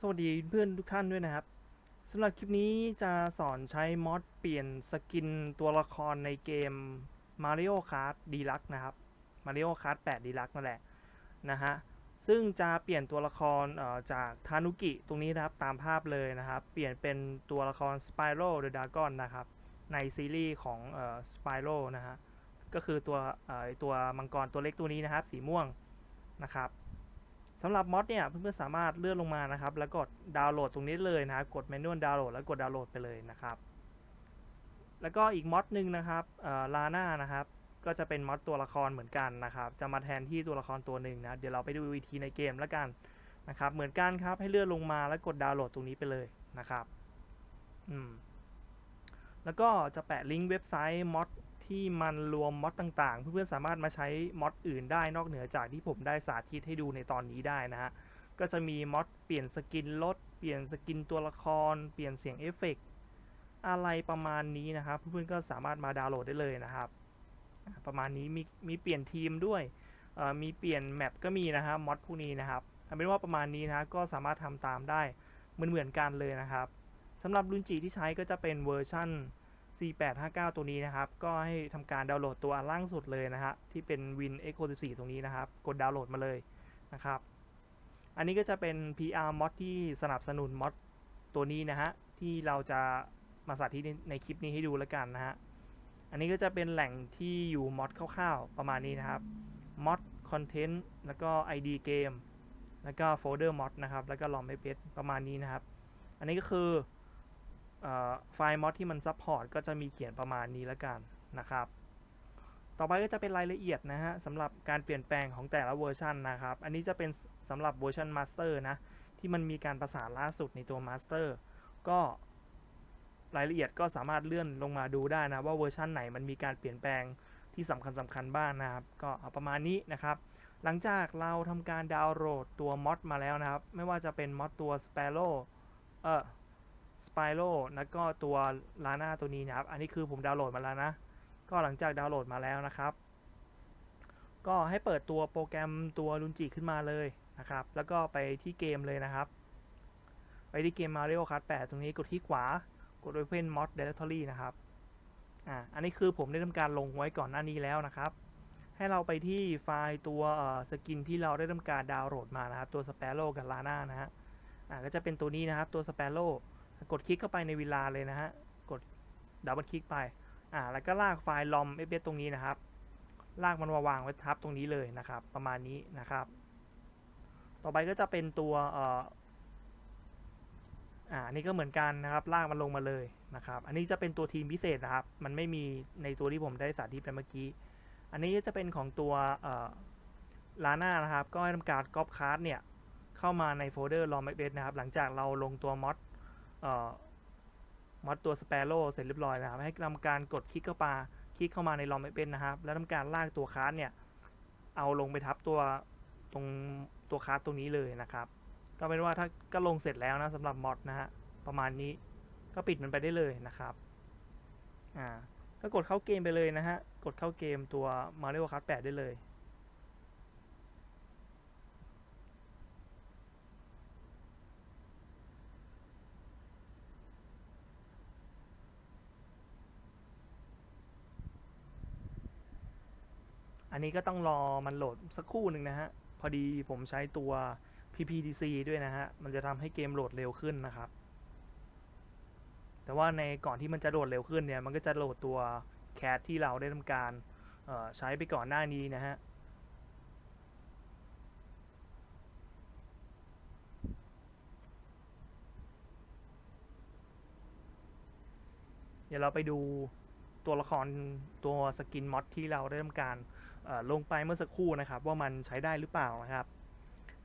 สวัสดีเพื่อนทุกท่านด้วยนะครับสำหรับคลิปนี้จะสอนใช้มอดเปลี่ยนสกินตัวละครในเกม Mario Kart Deluxe นะครับ Mario Kart 8 Deluxe นั่นแหละนะฮะซึ่งจะเปลี่ยนตัวละครจากทานุกิตรงนี้นะครับตามภาพเลยนะครับ เปลี่ยนเป็นตัวละคร Spyro the Dragon นะครับในซีรีส์ของเอ่อ Spyro นะฮะก็คือตัวเอ่อตัวมังกรตัวเล็กตัวนี้นะครับ สีม่วงนะครับ สำหรับมอดเนี่ยเพื่อนๆสามารถเลื่อนลงมานะครับ แล้วกดดาวน์โหลดตรงนี้เลยนะครับกดเมนูดาวน์โหลดแล้วกดดาวน์โหลดไปเลยนะครับ แล้วก็อีกมอดหนึ่งนะครับลาน่านะครับ ก็จะเป็นมอดตัวละครเหมือนกันนะครับ จะมาแทนที่ตัวละครตัวหนึ่งนะเดี๋ยวเราไปดูวิธีในเกมแล้วกันนะครับ เหมือนกันครับให้เลื่อนลงมาแล้วกดดาวน์โหลดตรงนี้ไปเลยนะครับ อืมแล้วก็จะแปะลิงก์เว็บไซต์มอด ที่มันรวมม็อดต่างๆ เพื่อนๆสามารถมาใช้ม็อดอื่นได้นอกเหนือจากที่ผมได้สาธิตให้ดูในตอนนี้ได้นะฮะ ก็จะมีม็อดเปลี่ยนสกินรถเปลี่ยนสกินตัวละคร เปลี่ยนเสียงเอฟเฟกต์อะไรประมาณนี้นะครับเพื่อนๆก็สามารถมาดาวน์โหลดได้เลยนะครับ ประมาณนี้มีมีเปลี่ยนทีมด้วยมีเปลี่ยนแมปก็มีนะครับมอดพวกนี้นะครับเอาเป็นว่าประมาณนี้นะก็สามารถทำตามได้เหมือนเหมือนๆกันเลยนะครับสำหรับรุ่นจีที่ใช้ก็จะเป็นเวอร์ชั่น 4859 ตัวนี้นะครับ ก็ให้ทำการดาวน์โหลดตัวล่างสุดเลยนะฮะที่เป็น Win X64 ตรงนี้นะครับ กดดาวน์โหลดมาเลยนะครับ อันนี้ก็จะเป็น PR mod ที่สนับสนุนมอดตัวนี้นะฮะที่เราจะมาสาธิตในคลิปนี้ให้ดูแล้วกันนะฮะ อันนี้ก็จะเป็นแหล่งที่อยู่มอดคร่าวๆ ประมาณนี้นะครับมอดคอนเทนต์แล้วก็ ID เกมแล้วก็โฟลเดอร์มอดนะครับ แล้วก็ลอมไม่เพประมาณนี้นะครับ อันนี้ก็คือ ไฟล์มอดที่มันซัพพอร์ตก็จะมีเขียนประมาณนี้แล้วกันนะครับ ต่อไปก็จะเป็นรายละเอียดนะฮะสำหรับการเปลี่ยนแปลงของแต่ละเวอร์ชันนะครับ อันนี้จะเป็นสำหรับเวอร์ชันมาสเตอร์นะที่มันมีการประสานล่าสุดในตัวมาสเตอร์ก็รายละเอียดก็สามารถเลื่อนลงมาดูได้นะว่าเวอร์ชันไหนมันมีการเปลี่ยนแปลงที่สำคัญสำคัญบ้างนะครับ ก็เอาประมาณนี้นะครับ หลังจากเราทำการดาวน์โหลดตัวมอดมาแล้วนะครับ ไม่ว่าจะเป็นมอดตัว Sparrow เออ Spyro แล้วก็ตัวลาน่าตัวนี้นะครับ อันนี้คือผมดาวน์โหลดมาแล้วนะ ก็หลังจากดาวน์โหลดมาแล้วนะครับ ก็ให้เปิดตัวโปรแกรมตัวรุนจิขึ้นมาเลยนะครับ แล้วก็ไปที่เกมเลยนะครับ ไปที่เกม Mario Kart 8 ตรงนี้กดที่ขวา กด Open Mod Directory นะครับ อ่า อันนี้คือผมได้ทำการลงไว้ก่อนหน้านี้แล้วนะครับ ให้เราไปที่ไฟล์ตัวสกินที่เราได้ทำการดาวน์โหลดมานะครับ ตัว Sparrow กับ Lana นะฮะ อ่า ก็จะเป็นตัวนี้นะครับ ตัว Sparrow กดคลิกเข้าไปในเวลาเลยนะฮะ กดดับเบิลคลิกไปอ่าแล้วก็ลากไฟล์ lom fs ตรงนี้นะครับ ลากมันมาวางไว้ทับตรงนี้เลยนะครับ ประมาณนี้นะครับ ต่อไปก็จะเป็นตัวเอ่ออ่าอันนี้ก็เหมือนกันนะครับ ลากมันลงมาเลยนะครับ อันนี้จะเป็นตัวทีมพิเศษนะครับ มันไม่มีในตัวที่ผมได้สาธิตไปเมื่อกี้ อันนี้จะเป็นของตัวเอ่อลาน่านะครับ ก็ให้ทำการก๊อปคาร์ดเนี่ยเข้ามาในโฟลเดอร์ lom fs นะครับ หลังจากเราลงตัวมอด มอดตัว Sparrow เสร็จเรียบร้อยนะครับให้ทำการกดคลิกเข้ามาคลิกเข้ามาในลอมไม่เป็นนะครับ แล้วทำการลากตัวคาร์ดเนี่ยเอาลงไปทับตัวตรงตัวคาร์ดตรงนี้เลยนะครับ ก็เป็นว่าถ้าก็ลงเสร็จแล้วนะสำหรับมอดนะฮะประมาณนี้ก็ปิดมันไปได้เลยนะครับอ่าก็กดเข้าเกมไปเลยนะฮะกดเข้าเกมตัว Mario Kart 8 ได้เลย อันนี้ก็ต้องรอมันโหลดสักครู่หนึ่งนะฮะ พอดีผมใช้ตัว PPTC ด้วยนะฮะ มันจะทำให้เกมโหลดเร็วขึ้นนะครับ แต่ว่าในก่อนที่มันจะโหลดเร็วขึ้นเนี่ย มันก็จะโหลดตัวแคสที่เราได้ทำการใช้ไปก่อนหน้านี้นะฮะเดี๋ยวเราไปดูตัวละครตัวสกินมอดที่เราได้ทำการ ลงไปเมื่อสักครู่นะครับ ว่ามันใช้ได้หรือเปล่านะครับ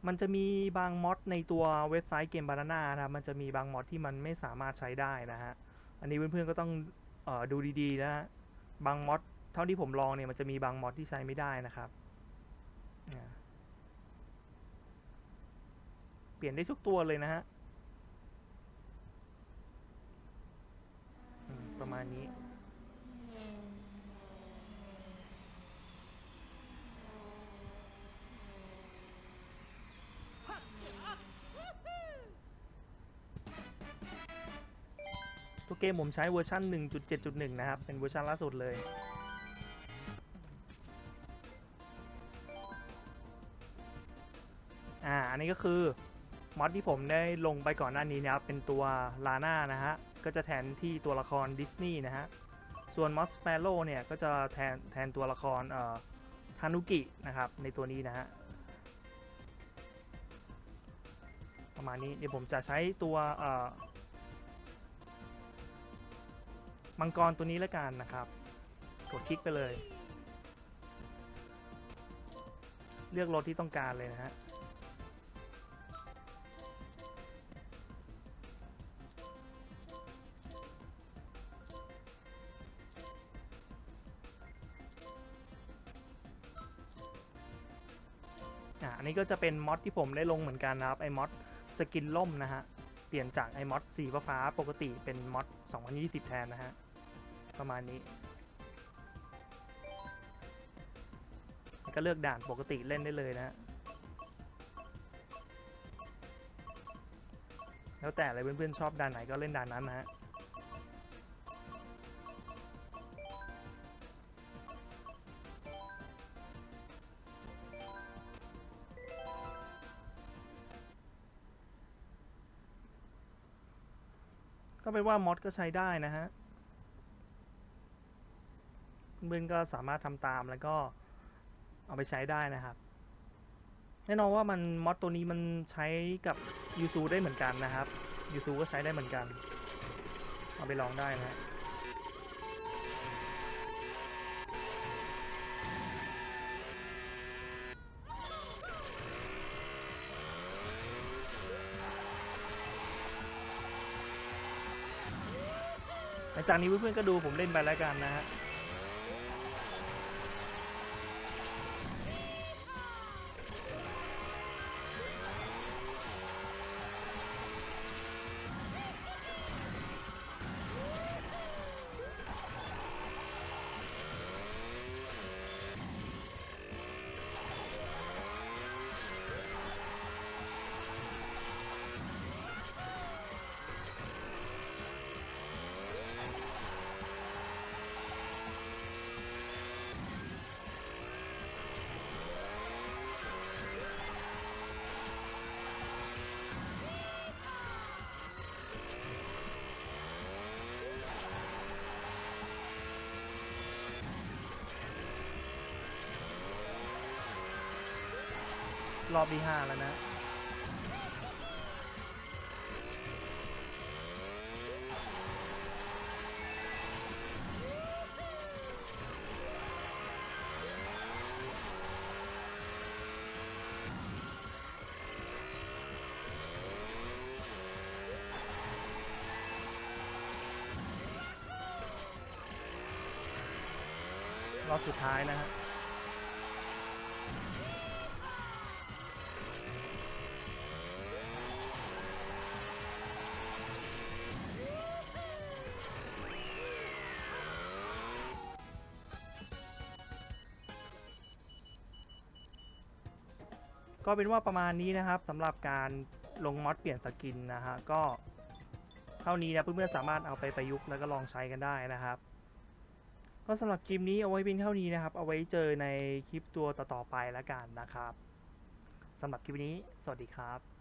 มันจะมีบางมอดในตัวเว็บไซต์เกมบานาน่านะครับ มันจะมีบางมอดที่มันไม่สามารถใช้ได้นะฮะ อันนี้เพื่อนๆก็ต้องออดูดีๆนะฮะ บางมอดเท่าที่ผมลองเนี่ยมันจะมีบางมอดที่ใช้ไม่ได้นะครับ เปลี่ยนได้ทุกตัวเลยนะฮะ เกมผมใช้เวอร์ชัน1.7.1 นะครับ เป็นเวอร์ชันล่าสุดเลย อ่า อันนี้ก็คือมอดที่ผมได้ลงไปก่อนหน้านี้นะครับ เป็นตัวลาน่านะฮะ ก็จะแทนที่ตัวละครดิสนีย์นะฮะ ส่วนมอสแปโ o เนี่ย ก็จะแทนแทนตัวละครเอ่อทานุกินะครับ ในตัวนี้นะฮะประมาณนี้เดี๋ยวผมจะใช้ตัวเอ่อ มังกรตัวนี้แล้วกันนะครับ กดคลิกไปเลย เลือกรถที่ต้องการเลยนะฮะอะอันนี้ก็จะเป็นมอดที่ผมได้ลงเหมือนกันนะครับไอ้มอดสกินล่มนะฮะ เปลี่ยนจากไอ้มอดสีฟ้าปกติเป็นมอด2020 แทนนะฮะ ประมาณนี้ก็เลือกด่านปกติเล่นได้เลยนะ แล้วแต่เลยเพื่อนๆชอบด่านไหนก็เล่นด่านนั้นนะฮะก็เป็นว่ามอดก็ใช้ได้นะฮะ พื่อนๆก็สามารถทำตามแล้วก็เอาไปใช้ได้นะครับ แน่นอนว่ามันมอดตัวนี้มันใช้กับยูซูได้เหมือนกันนะครับยูซูก็ใช้ได้เหมือนกัน เอาไปลองได้นะฮะหลังจากนี้เพื่อนๆก็ดูผมเล่นไปแล้วกันนะฮะ รอบที่ห้าแล้วนะ รอบสุดท้ายนะฮะ ก็เป็นว่าประมาณนี้นะครับสำหรับการลงมอดเปลี่ยนสกินนะฮะก็เท่านี้นะเพื่อนๆสามารถเอาไปประยุกต์แล้วก็ลองใช้กันได้นะครับ ก็สำหรับคลิปนี้เอาไว้เพียงเท่านี้นะครับ เอาไว้เจอในคลิปตัวต่อๆไปแล้วกันนะครับสำหรับคลิปนี้ สวัสดีครับ